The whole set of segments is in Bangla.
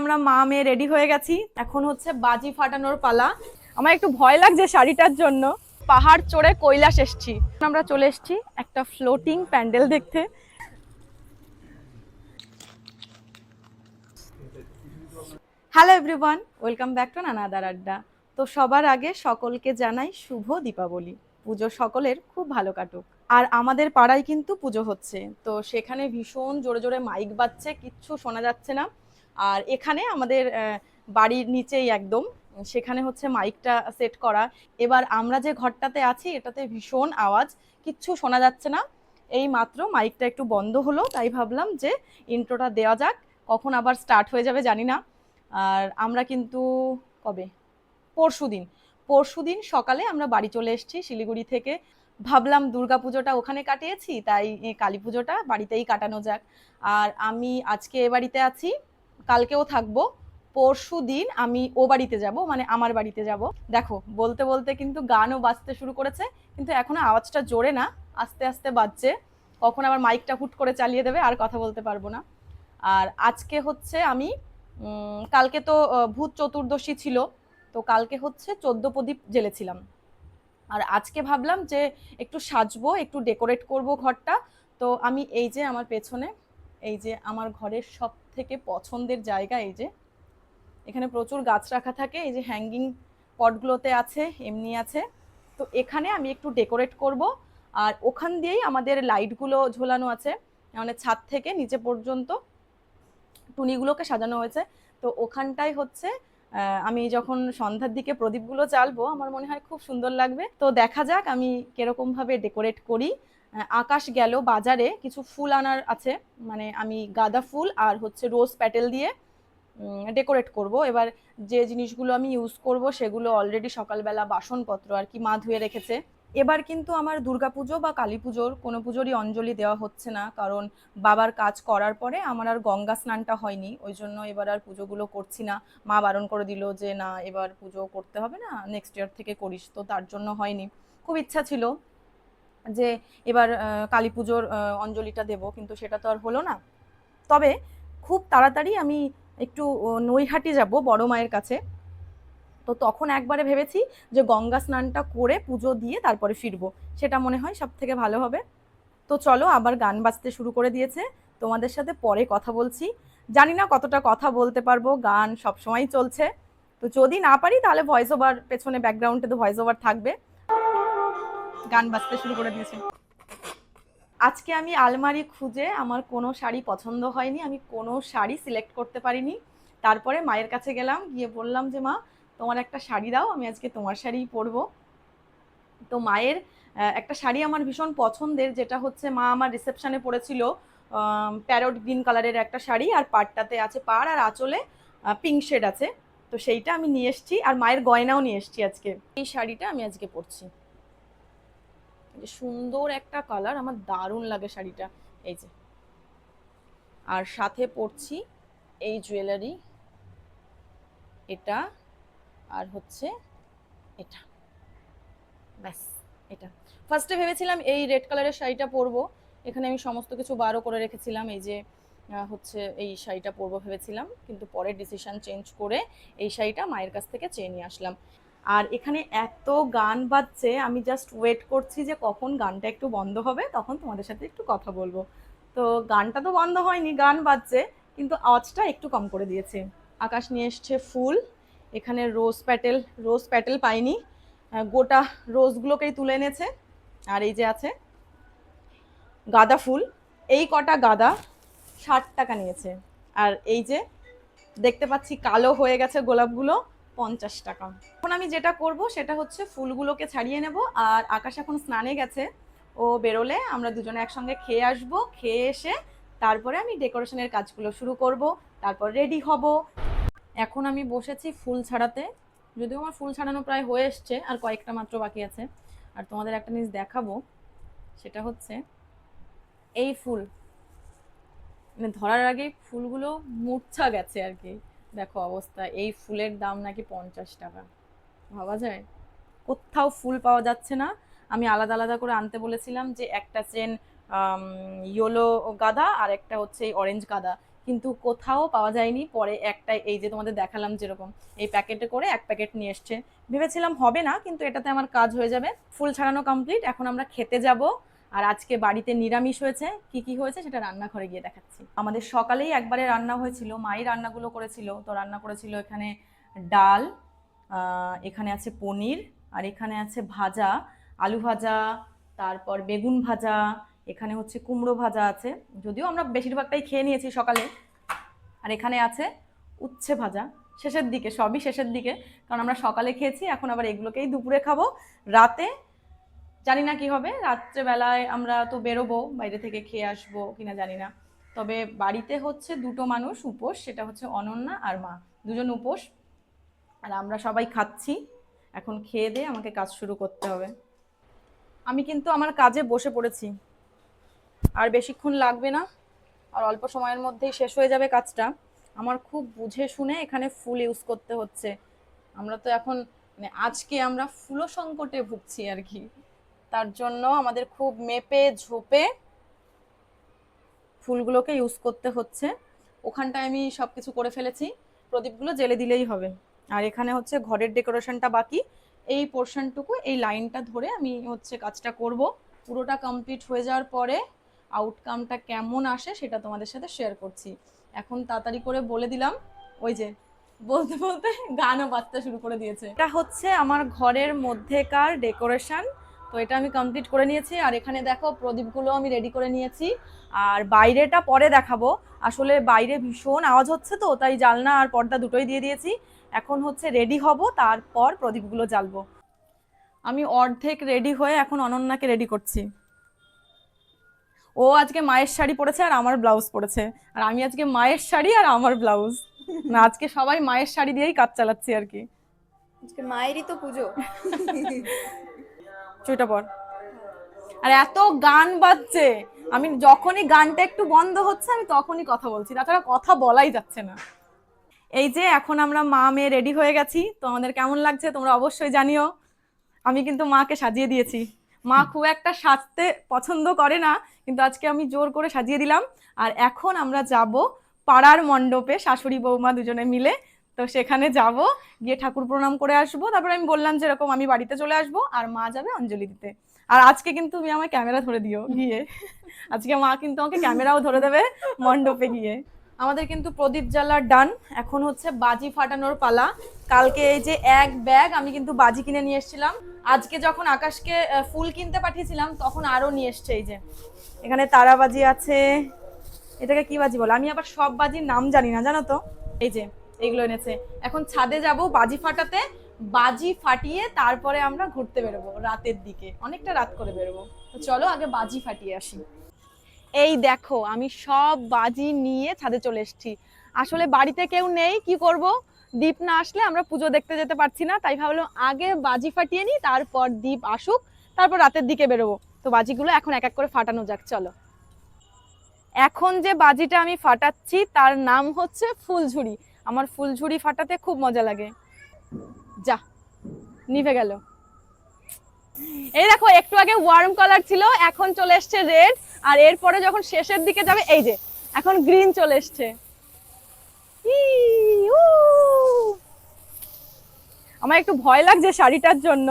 আমরা মা মেয়ে রেডি হয়ে গেছি। এখন হচ্ছে বাজি ফাটানোর পালা। আমার একটু ভয় লাগছে শাড়িটার জন্য। পাহাড় চড়ে কৈলাস এসছি। আমরা চলে এসছি একটা ফ্লোটিং প্যান্ডেল দেখতে। Hello everyone welcome back to নানাদার আড্ডা তো সবার আগে সকলকে জানাই শুভ দীপাবলি। পুজো সকলের খুব ভালো কাটুক। আর আমাদের পাড়ায় কিন্তু পুজো হচ্ছে। তো সেখানে ভীষণ জোরে জোরে মাইক বাজছে, কিচ্ছু শোনা যাচ্ছে না। আর এখানে আমাদের বাড়ির নিচেই একদম, সেখানে হচ্ছে মাইকটা সেট করা। এবার আমরা যে ঘরটাতে আছি, এটাতে ভীষণ আওয়াজ, কিচ্ছু শোনা যাচ্ছে না। এই মাত্র মাইকটা একটু বন্ধ হলো, তাই ভাবলাম যে ইন্ট্রোটা দেওয়া যাক, কখন আবার স্টার্ট হয়ে যাবে জানি না। আর আমরা কিন্তু কবে? পরশু দিন। পরশু দিন সকালে আমরা বাড়ি চলে এসেছি শিলিগুড়ি থেকে। ভাবলাম দুর্গা পুজোটা ওখানে কাটিয়েছি, তাই কালী পুজোটা বাড়িতেই কাটানো যাক। আর আমি আজকে এ বাড়িতে আছি। কালকেও থাকব, পরশু দিন আমি ও বাড়িতে যাব মানে আমার বাড়িতে যাব। দেখো, বলতে বলতে কিন্তু গানও বাজতে শুরু করেছে, কিন্তু এখনও আওয়াজটা জোরে না, আস্তে আস্তে বাজছে। কখন আবার মাইকটা হুট করে চালিয়ে দেবে, আর কথা বলতে পারব না। আর আজকে হচ্ছে আমি কালকে তো ভূত চতুর্দশী ছিল, তো কালকে হচ্ছে চোদ্দ প্রদীপ জ্বেলেছিলাম। আর আজকে ভাবলাম যে একটু সাজবো, একটু ডেকোরেট করব ঘরটা। তো আমি এই যে আমার পেছনে, এই যে আমার ঘরের সব থেকে পছন্দের জায়গা এই যে, এখানে প্রচুর গাছ রাখা থাকে, এই যে হ্যাঙ্গিং পটগুলোতে আছে, এমনি আছে। তো এখানে আমি একটু ডেকোরেট করব, আর ওখান দিয়েই আমাদের লাইটগুলো ঝোলানো আছে। মানে ছাদ থেকে নিচে পর্যন্ত টুনিগুলোকে সাজানো হয়েছে। তো ওখানটাই হচ্ছে আমি যখন সন্ধ্যার দিকে প্রদীপগুলো চালবো আমার মনে হয় খুব সুন্দর লাগবে। তো দেখা যাক আমি কীরকম ভাবে ডেকোরেট করি। আকাশ গেল বাজারে, কিছু ফুল আনার আছে মানে আমি গাঁদা ফুল আর হচ্ছে রোজ প্যাটেল দিয়ে ডেকোরেট করব। এবার যে জিনিসগুলো আমি ইউজ করব সেগুলো অলরেডি সকালবেলা বাসনপত্র আর কি মা ধুয়ে রেখেছে। এবার কিন্তু আমার দুর্গাপুজো বা কালী পুজোর কোনো পুজোরই অঞ্জলি দেওয়া হচ্ছে না, কারণ বাবার কাজ করার পরে আমার আর গঙ্গা স্নানটা হয়নি, ওই জন্য এবার আর পুজোগুলো করছি না। মা বারণ করে দিল যে, না, এবার পুজো করতে হবে না নেক্সট ইয়ার থেকে করিস। তো তার জন্য হয়নি। খুব ইচ্ছা ছিল যে এবার কালী পুজোর অঞ্জলিটা দেব, কিন্তু সেটা তো আর হলো না। তবে খুব তাড়াতাড়ি আমি একটু নৈহাটি যাব বড় মায়ের কাছে। তো তখন একবারে ভেবেছি যে গঙ্গা স্নানটা করে পুজো দিয়ে তারপরে ফিরবো। সেটা মনে হয় সব থেকে ভালো হবে। তো চলো আবার গান বাজতে শুরু করে দিয়েছে। তোমাদের সাথে পরে কথা বলছি। জানি না কতটা কথা বলতে পারব, গান সবসময় চলছে। তো যদি না পারি তাহলে ভয়েস ওভার পেছনে ব্যাকগ্রাউন্ডে তো ভয়েস ওভার থাকবে। গান বাজতে শুরু করে দিয়েছে। আজকে আমি আলমারি খুঁজে আমার কোনো শাড়ি পছন্দ হয়নি, আমি কোনো শাড়ি সিলেক্ট করতে পারিনি। তারপরে মায়ের কাছে গেলাম, গিয়ে বললাম যে, মা, তোমার একটা শাড়ি দাও, আমি আজকে তোমার শাড়িই পরবো। তো মায়ের একটা শাড়ি আমার ভীষণ পছন্দের, যেটা হচ্ছে মা আমার রিসেপশানে পরেছিল প্যারট গ্রিন কালারের একটা শাড়ি, আর পাড়টাতে আছে পাড়, আর আঁচলে পিঙ্ক শেড আছে। তো সেইটা আমি নিয়ে এসেছি, আর মায়ের গয়নাও নিয়ে এসেছি আজকে। এই শাড়িটা আমি আজকে পরছি। সুন্দর একটা কালার আমার দারুণ লাগে শাড়িটা। এই যে। আর সাথে পরছি এই জুয়েলারি এটা আর হচ্ছে এটা। ব্যাস, এটা। ফার্স্টে ভেবেছিলাম এই রেড কালারের শাড়িটা পরবো। এখানে আমি সমস্ত কিছু বারো করে রেখেছিলাম। এই যে হচ্ছে এই শাড়িটা পরবো ভেবেছিলাম। কিন্তু পরে ডিসিশন চেঞ্জ করে এই শাড়িটা মায়ের কাছ থেকে চেয়ে নিয়ে আসলাম। আর এখানে এত গান বাজছে, আমি জাস্ট ওয়েট করছি যে কখন গানটা একটু বন্ধ হবে, তখন তোমাদের সাথে একটু কথা বলব। তো গানটা তো বন্ধ হয়নি, গান বাজছে, কিন্তু আওয়াজটা একটু কম করে দিয়েছে। আকাশ নিয়ে এসছে ফুল, এখানে রোজ প্যাটেল রোজ প্যাটেল পাইনি গোটা রোজগুলোকেই তুলে এনেছে, আর এই যে আছে, গাঁদা ফুল, এই কটা গাঁদা ষাট টাকা নিয়েছে। আর এই যে, দেখতে পাচ্ছি কালো হয়ে গেছে গোলাপগুলো, পঞ্চাশ টাকা। এখন আমি যেটা করব সেটা হচ্ছে ফুলগুলোকে ছাড়িয়ে নেব আর আকাশ এখন স্নানে গেছে। ও বেরোলে আমরা দুজনে একসঙ্গে খেয়ে আসব, খেয়ে এসে তারপরে আমি ডেকোরেশনের কাজগুলো শুরু করব, তারপর রেডি হব। এখন আমি বসেছি ফুল ছাড়াতে। যদিও আমার ফুল ছাড়ানো প্রায় হয়ে এসছে, আর কয়েকটা মাত্র বাকি আছে। আর তোমাদের একটা জিনিস দেখাবো, সেটা হচ্ছে এই ফুল। মানে ধরার আগে ফুলগুলো মূর্ছা গেছে আর কি। দেখো অবস্থা, এই ফুলের দাম নাকি পঞ্চাশ টাকা। ভাবা যায়? কোথাও ফুল পাওয়া যাচ্ছে না। আমি আলাদা আলাদা করে আনতে বলেছিলাম যে একটা চেন ইয়েলো গাদা আর একটা হচ্ছে এই অরেঞ্জ গাদা। কিন্তু কোথাও পাওয়া যায়নি। পরে একটা এই যে তোমাদের দেখালাম যেরকম, এই প্যাকেটে করে এক প্যাকেট নিয়ে এসছে। ভেবেছিলাম হবে না, কিন্তু এটাতে আমার কাজ হয়ে যাবে। ফুল ছাড়ানো কমপ্লিট। এখন আমরা খেতে যাব। আর আজকে বাড়িতে নিরামিষ হয়েছে। কি কি হয়েছে সেটা রান্নাঘরে গিয়ে দেখাচ্ছি। আমাদের সকালেই একবারে রান্না হয়েছিল। মাই রান্নাগুলো করেছিল। তো রান্না করেছিল এখানে ডাল এখানে আছে পনির আর এখানে আছে ভাজা, আলু ভাজা, তারপর বেগুন ভাজা, এখানে হচ্ছে কুমড়ো ভাজা আছে। যদিও আমরা বেশিরভাগটাই খেয়ে নিয়েছি সকালে। আর এখানে আছে উচ্ছে ভাজা, শেষের দিকে, সবই শেষের দিকে। কারণ আমরা সকালে খেয়েছি, এখন আবার এগুলোকেই দুপুরে খাব। রাতে জানি না কি হবে, রাত্রেবেলায় আমরা তো বেরোবো, বাইরে থেকে খেয়ে আসব কিনা জানি না। তবে বাড়িতে হচ্ছে দুটো মানুষ, উপোস, সেটা হচ্ছে অনন্যা আর মা। দুজন উপোস আর আমরা সবাই খাচ্ছি। এখন খেয়ে দিয়ে আমাকে কাজ শুরু করতে হবে। আমি কিন্তু আমার কাজে বসে পড়েছি। আর বেশিক্ষণ লাগবে না। আর অল্প সময়ের মধ্যেই শেষ হয়ে যাবে কাজটা। আমার খুব বুঝে শুনে এখানে ফুল ইউজ করতে হচ্ছে। আমরা তো এখন মানে আজকে আমরা ফুলো সংকটে ভুগছি আর কি। তার জন্য আমাদের খুব মেপে ঝোপে ফুলগুলোকে ইউজ করতে হচ্ছে। ওখানটায় আমি সব কিছু করে ফেলেছি। প্রদীপগুলো জেলে দিলেই হবে। আর এখানে হচ্ছে ঘরের ডেকোরেশনটা বাকি। এই পোর্শনটুকু, এই লাইনটা ধরে আমি হচ্ছে কাজটা করব। পুরোটা কমপ্লিট হয়ে যাওয়ার পরে আউটকামটা কেমন আসে সেটা তোমাদের সাথে শেয়ার করছি। এখন তাড়াতাড়ি করে বলে দিলাম, ওই যে বলতে বলতে গানও বাজতে শুরু করে দিয়েছে। এটা হচ্ছে আমার ঘরের মধ্যেকার ডেকোরেশন, তো এটা আমি কমপ্লিট করে নিয়েছি। আর এখানে দেখো প্রদীপগুলো আমি রেডি করে নিয়েছি। আর বাইরেটা পরে দেখাবো। আসলে বাইরে ভীষণ আওয়াজ হচ্ছে তো, তাই জালনা আর পর্দা দুটোই দিয়ে দিয়েছি। এখন হচ্ছে রেডি হব তারপর প্রদীপগুলো জ্বালবো। আমি অর্ধেক রেডি হয়ে এখন অনন্যাকে রেডি করছি। ও আজকে মায়ের শাড়ি পরেছে আর আমার ব্লাউজ পরেছে। আর আমি আজকে মায়ের শাড়ি আর আমার ব্লাউজ না আজকে সবাই মায়ের শাড়ি দিয়েই কাজ চালাচ্ছি আর কি। আজকে মায়েরই তো পুজো। চুইটা পর। আর এত গান বাজছে। আমি যখনই গানটা একটু বন্ধ হচ্ছে আমি তখনই কথা বলছি। তাছাড়া কথা বলাই যাচ্ছে না। এই যে এখন আমরা মা মেয়ে রেডি হয়ে গেছি, তো আমাদের কেমন লাগছে তোমরা অবশ্যই জানিও। আমি কিন্তু মাকে সাজিয়ে দিয়েছি। মা খুব একটা সাজতে পছন্দ করে না, কিন্তু আজকে আমি জোর করে সাজিয়ে দিলাম। আর এখন আমরা যাব পাড়ার মণ্ডপে, শাশুড়ি বৌমা দুজনে মিলে। তো সেখানে যাব, গিয়ে ঠাকুর প্রণাম করে আসব। তারপরে আমি বললাম যে এরকম আমি বাড়িতে চলে আসব, আর মা যাবে অঞ্জলি দিতে। আর আজকে কিন্তু তুমি আমার ক্যামেরা ধরে দিও গিয়ে। আজকে মা কিন্তু আমাকে ক্যামেরাও ধরে দেবে মণ্ডপে গিয়ে। আমাদের কিন্তু প্রদীপ জ্বালার ডান। এখন হচ্ছে বাজি ফাটানোর পালা। কালকে এই যে এক ব্যাগ আমি কিন্তু বাজি কিনে নিয়ে এসেছিলাম। আজকে যখন আকাশকে ফুল কিনতে পাঠিয়েছিলাম, তখন আরও নিয়ে এসছে এই যে। এখানে তারা বাজি আছে। এটাকে কি বাজি বলে? আমি আবার সব বাজির নাম জানি না, জানো তো? এই যে, এইগুলো এনেছে। এখন ছাদে যাব বাজি ফাটাতে। বাজি ফাটিয়ে তারপরে আমরা ঘুরতে বেরোবো রাতের দিকে। অনেকটা রাত করে বেরোবো। তো চলো আগে বাজি ফাটিয়ে আসি। এই দেখো, আমি সব বাজি নিয়ে ছাদে চলে এসেছি। আসলে বাড়িতে কেউ নেই, কি করব? দীপ না আসলে আমরা পুজো দেখতে যেতে পারছি না, তাই ভাবলাম আগে বাজি ফাটিয়ে নিই, তারপর দীপ আসুক, তারপর রাতের দিকে বেরোবো। তো বাজিগুলো এখন এক এক করে ফাটানো যাক, চলো। এখন যে বাজিটা আমি ফাটাচ্ছি, তার নাম হচ্ছে ফুলঝুড়ি আমার ফুলঝুড়ি ফাটাতে খুব মজা লাগে। যা, নিভে গেল। এই দেখো, একটু আগে ওয়ার্ম কালার ছিল, এখন চলে এসছে রেড আর এরপরে যখন শেষের দিকে যাবে, এই যে, এখন গ্রিন চলে এসছে। আমার একটু ভয় লাগছে শাড়িটার জন্য।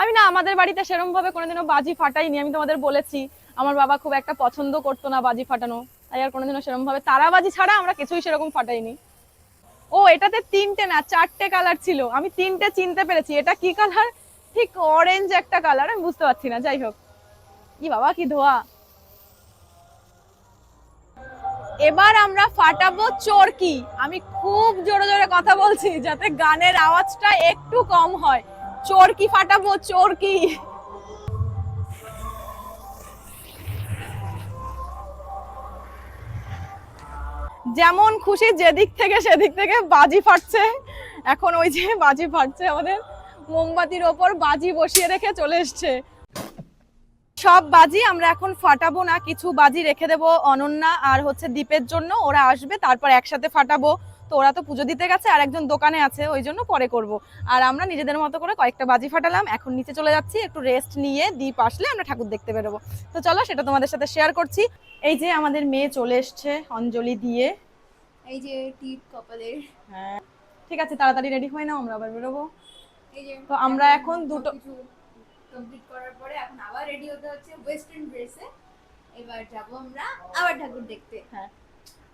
আমি না, আমাদের বাড়িতে সেরকম ভাবে কোনোদিনও বাজি ফাটাইনি, আমি তোমাদের বলেছি। আমার বাবা খুব একটা পছন্দ করতো না বাজি ফাটানো। তাই আর কোনোদিনও সেরকম ভাবে তারাবাজি ছাড়া আমরা কিছুই সেরকম ফাটাইনি। ও, এটাতে তিনটে না, চারটে কালার ছিল। আমি তিনটে চিনতে পেরেছি। এটা কি কালার ঠিক অরেঞ্জ একটা কালার আমি বুঝতে পারছি না। যাই হোক। কি বাবা, কি ধোয়া। এবার আমরা ফাটাবো চরকি। আমি খুব জোরে জোরে কথা বলছি, যাতে গানের আওয়াজটা একটু কম হয়। চরকি ফাটাবো, চরকি। যেমন খুশি যেদিক থেকে সেদিক থেকে বাজি ফাটছে। এখন ওই যে বাজি ফাটছে আমাদের। মোমবাতির ওপর বাজি বসিয়ে রেখে চলে এসছে। সব বাজি আমরা এখন ফাটাবো না, কিছু বাজি রেখে দেবো অনন্যা আর হচ্ছে দীপের জন্য। ওরা আসবে, তারপর একসাথে ফাটাবো। তো ওরা তো পুজো দিতে গেছে, আর একজন দোকানে আছে, ওই জন্য পরে করব। আর আমরা নিজেদের মতো করে কয়েকটা বাজি ফাটালাম। এখন নিচে চলে যাচ্ছি, একটু রেস্ট নিয়ে দ্বীপ আসলে আমরা ঠাকুর দেখতে বেরোবো। তো চলো সেটা তোমাদের সাথে শেয়ার করছি। এই যে আমাদের মেয়ে চলে এসছে অঞ্জলি দিয়ে। এই যে টিপ কপালের। হ্যাঁ ঠিক আছে তাড়াতাড়ি রেডি হয়ে নাও আমরা আবার বেরোবো। এই যে তো আমরা এখন দুটো- কমপ্লিট করার পরে এখন আবার রেডি হতে হচ্ছে ওয়েস্টার্ন ড্রেসে এবার যাব আমরা আবার ঠাকুর দেখতে। হ্যাঁ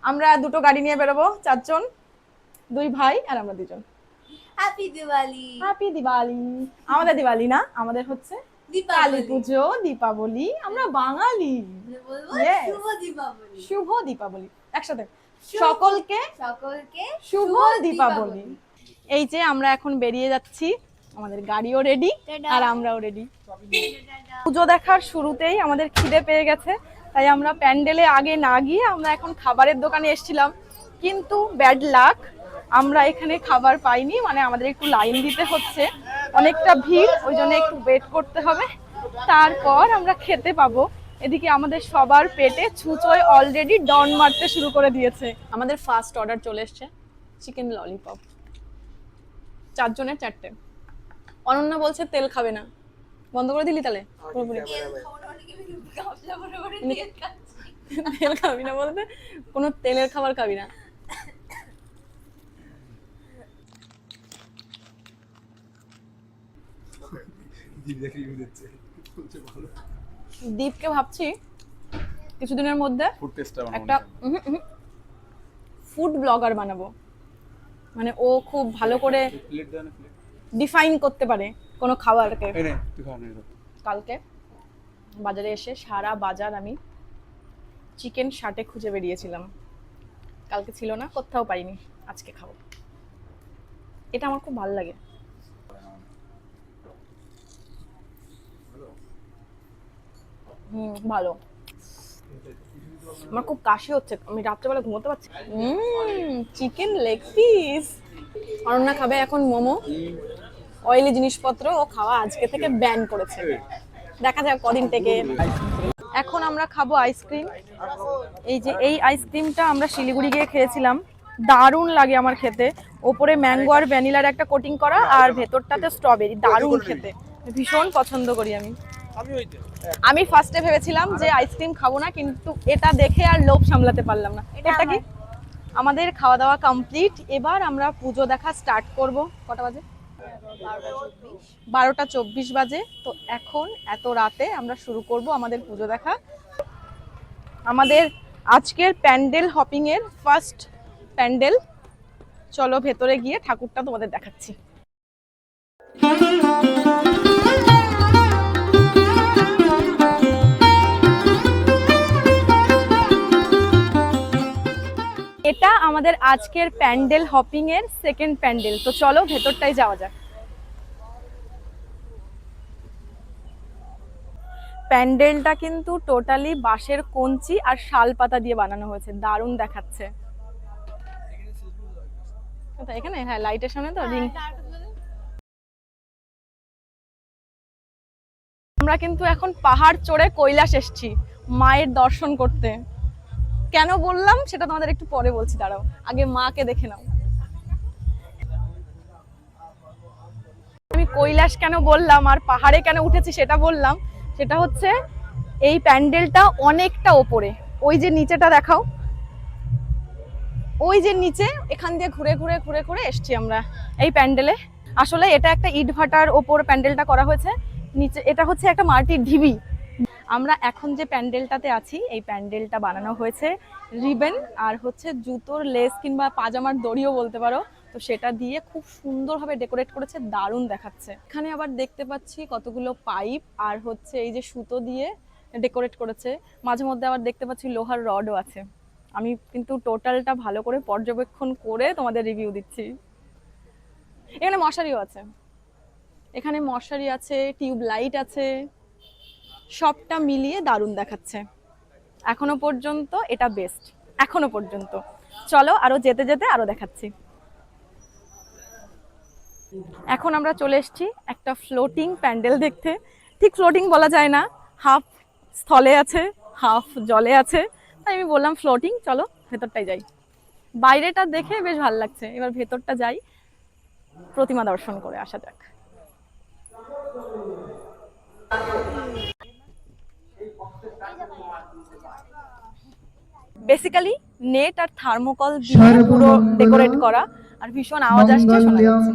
আমরা দুটো গাড়ি নিয়ে বেরোবো চারজন দুই ভাই আর আমরা দুজন। হ্যাপি দিওয়ালি হ্যাপি দিওয়ালি আমাদের দিওয়ালি না আমাদের হচ্ছে দীপাবলি। পুজো দীপাবলি আমরা বাঙালি। বলব শুভ দীপাবলি। শুভ দীপাবলি একসাথে। সকলকে সকলকে শুভ দীপাবলি। এই যে আমরা এখন বেরিয়ে যাচ্ছি আমাদের গাড়িও রেডি আর আমরাও রেডি পুজো দেখার শুরুতেই আমাদের খিদে পেয়ে গেছে তাই আমরা প্যান্ডেলে আগে না গিয়ে আমরা এখন খাবারের দোকানে এসেছিলাম। কিন্তু ব্যাড লাক আমরা এখানে খাবার পাইনি মানে আমাদের একটু লাইন দিতে হচ্ছে। অনেকটা ভিড় ওই জন্য একটু ওয়েট করতে হবে। তারপর আমরা খেতে পাবো। এদিকে আমাদের সবার পেটে ছুঁচোয় অলরেডি ডন মারতে শুরু করে দিয়েছে। আমাদের ফার্স্ট অর্ডার চলে এসছে চিকেন ললিপপ চারজনের চারটে। অনন্যা বলছে তেল খাবে না। বন্ধ করে দিলি তাহলে? পুরোপুরি। তেল খাবি না বলতে কোনো তেলের খাবার খাবি না। দীপকে ভাবছি কিছুদিনের মধ্যে একটা ফুড ব্লগার বানাবো। মানে ও খুব ভালো করে ডিফাইন করতে পারে কোনো খাবারকে। কালকে বাজারে এসে সারা বাজার আমি চিকেন শার্টে খুঁজে বেরিয়েছিলাম। কালকে ছিল না কোথাও পাইনি। আজকে খাব। এটা আমার খুব ভালো লাগে। হুম, ভালো। আমার খুব কাশি হচ্ছে, আমি রাত্রেবেলা ঘুমোতে পারছি চিকেন লেগ পিস অরণ্যা খাবে এখন মোমো অয়েলি জিনিসপত্র ও খাওয়া আজকে থেকে ব্যান করেছে। দেখা যাক কদিন থেকে। এখন আমরা খাব আইসক্রিম এই যে, এই আইসক্রিমটা আমরা শিলিগুড়ি গিয়ে খেয়েছিলাম। দারুণ লাগে আমার খেতে। ওপরে ম্যাঙ্গো আর ভ্যানিলার একটা কোটিং করা আর ভেতরটাতে স্ট্রবেরি দারুণ খেতে। ভীষণ পছন্দ করি আমি। আমি ফার্স্টে ভেবেছিলাম যে আইসক্রিম খাব না কিন্তু এটা দেখে আর লোভ সামলাতে পারলাম না। এটা কি? আমাদের খাওয়া দাওয়া কমপ্লিট এবার আমরা পুজো দেখা স্টার্ট করব। কটা বাজে? বারোটা চব্বিশ বাজে। তো এখন এত রাতে আমরা শুরু করব আমাদের পুজো দেখা। আমাদের আজকের প্যান্ডেল হপিং এর ফার্স্ট প্যান্ডেল। চলো ভেতরে গিয়ে ঠাকুরটা তোমাদের দেখাচ্ছি। আমাদের আজকের প্যান্ডেল হপিং এর সেকেন্ড প্যান্ডেল। তো চলো, ভেতরটাই যাওয়া যাক। প্যান্ডেলটা কিন্তু টোটালি বাঁশের কঞ্চি আর শাল পাতা দিয়ে বানানো হয়েছে। দারুণ দেখাচ্ছে। এখানে? হ্যাঁ লাইটের সামনে তো রিং আমরা কিন্তু এখন পাহাড় চড়ে কৈলাস এসছি, মায়ের দর্শন করতে। কেন বললাম সেটা তোমাদের একটু পরে বলছি, দাঁড়াও। আগে মাকে দেখে নাও। আমি কৈলাস কেন বললাম, আর পাহাড়ে কেন উঠেছি সেটা বললাম, সেটা হচ্ছে এই প্যান্ডেলটা অনেকটা ওপরে। ওই যে নিচেটা দেখাও। ওই যে নিচে, এখান দিয়ে ঘুরে ঘুরে ঘুরে ঘুরে এসছি আমরা এই প্যান্ডেলে। আসলে এটা একটা ইট ভাটার ওপর প্যান্ডেলটা করা হয়েছে। নিচে, এটা হচ্ছে একটা মাটির ঢিবি। আমরা এখন যে প্যান্ডেলটাতে আছি, এই প্যান্ডেলটা বানানো হয়েছে রিবেন আর হচ্ছে জুতোর লেস কিংবা পাজামার দড়িও বলতে পারো। তো সেটা দিয়ে খুব সুন্দরভাবে ডেকোরেট করেছে, দারুণ দেখাচ্ছে। এখানে আবার দেখতে পাচ্ছি কতগুলো পাইপ আর হচ্ছে এই যে সুতো দিয়ে ডেকোরেট করেছে। মাঝে মধ্যে আবার দেখতে পাচ্ছি লোহার রডও আছে। আমি কিন্তু টোটালটা ভালো করে পর্যবেক্ষণ করে তোমাদের রিভিউ দিচ্ছি। এখানে মশারিও আছে। এখানে মশারি আছে টিউব লাইট আছে। সবটা মিলিয়ে দারুণ দেখাচ্ছে। এখনও পর্যন্ত এটা বেস্ট এখনও পর্যন্ত। চলো আরও যেতে যেতে আরও দেখাচ্ছি। এখন আমরা চলে এসেছি একটা ফ্লোটিং প্যান্ডেল দেখতে। ঠিক ফ্লোটিং বলা যায় না। হাফ স্থলে আছে, হাফ জলে আছে। তাই আমি বললাম ফ্লোটিং চলো ভেতরটাই যাই। বাইরেটা দেখে বেশ ভালো লাগছে। এবার ভেতরটা যাই। প্রতিমা দর্শন করে আসা যাক। বেসিক্যালি নেট আর থার্মোকল দিয়ে পুরো ডেকোরেট করা আর ভীষণ আওয়াজ আসছে শোনা যাচ্ছে।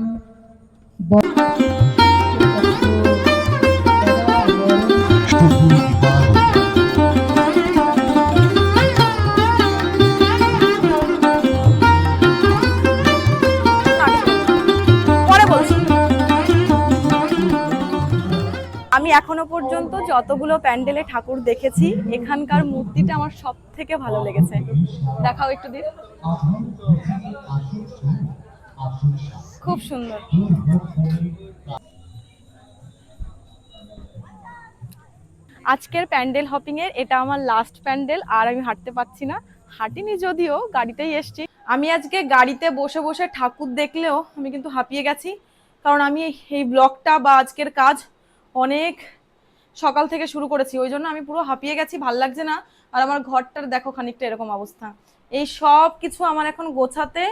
এখনও পর্যন্ত যতগুলো প্যান্ডেলে ঠাকুর দেখেছি, এখানকার মূর্তিটা আমার সব থেকে ভালো লেগেছে। দেখাও একটু দিন খুব সুন্দর। আজকের প্যান্ডেল হপিং এর, এটা আমার লাস্ট প্যান্ডেল, আর আমি হাঁটতে পারছি না। হাঁটিনি যদিও, গাড়িতেই এসছি। আমি আজকে গাড়িতে বসে বসে ঠাকুর দেখলেও আমি কিন্তু হাঁপিয়ে গেছি। কারণ আমি এই ব্লগটা বা আজকের কাজ অনেক সকাল থেকে শুরু করেছি, ওই জন্য আমি পুরো হাঁপিয়ে গেছি, ভালো লাগছে না। আর আমার ঘরটার দেখো খানিকটা এরকম অবস্থা। এই সব কিছু আমার এখন গোছাতে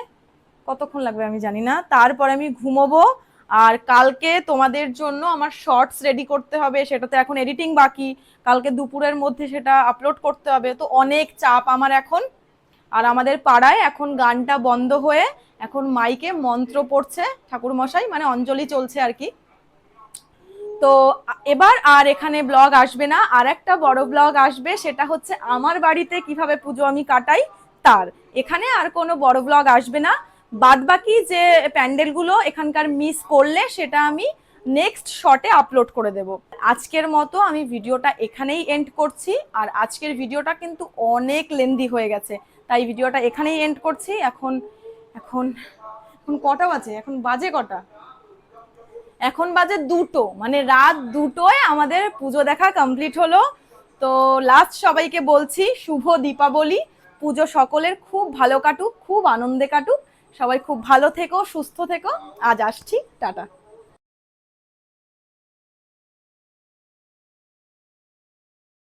কতক্ষণ লাগবে আমি জানি না। তারপরে আমি ঘুমোবো, আর কালকে তোমাদের জন্য আমার শর্টস রেডি করতে হবে, সেটাতে এখন এডিটিং বাকি। কালকে দুপুরের মধ্যে সেটা আপলোড করতে হবে, তো অনেক চাপ আমার এখন। আর আমাদের পাড়ায় এখন গানটা বন্ধ হয়ে এখন মাইকে মন্ত্র পড়ছে ঠাকুর মশাই মানে অঞ্জলি চলছে আর কি। তো এবার আর এখানে ব্লগ আসবে না আর একটা বড় ব্লগ আসবে, সেটা হচ্ছে আমার বাড়িতে কীভাবে পুজো আমি কাটাই তার। এখানে আর কোনো বড় ব্লগ আসবে না। বাদ বাকি যে প্যান্ডেলগুলো এখানকার মিস করলে সেটা আমি নেক্সট শটে আপলোড করে দেব। আজকের মতো আমি ভিডিওটা এখানেই এন্ড করছি, আর আজকের ভিডিওটা কিন্তু অনেক লেন্দি হয়ে গেছে। তাই ভিডিওটা এখানেই এন্ড করছি। এখন এখন এখন কটা বাজে? এখন বাজে কটা? এখন বাজে দুটো মানে রাত দুটোয় আমাদের পুজো দেখা কমপ্লিট হলো। তো লাস্ট সবাইকে বলছি, শুভ দীপাবলি। পুজো সকলের খুব ভালো কাটুক, খুব আনন্দে কাটুক। সবাই খুব ভালো থেকো, সুস্থ থেকো। আজ আসছি, টাটা।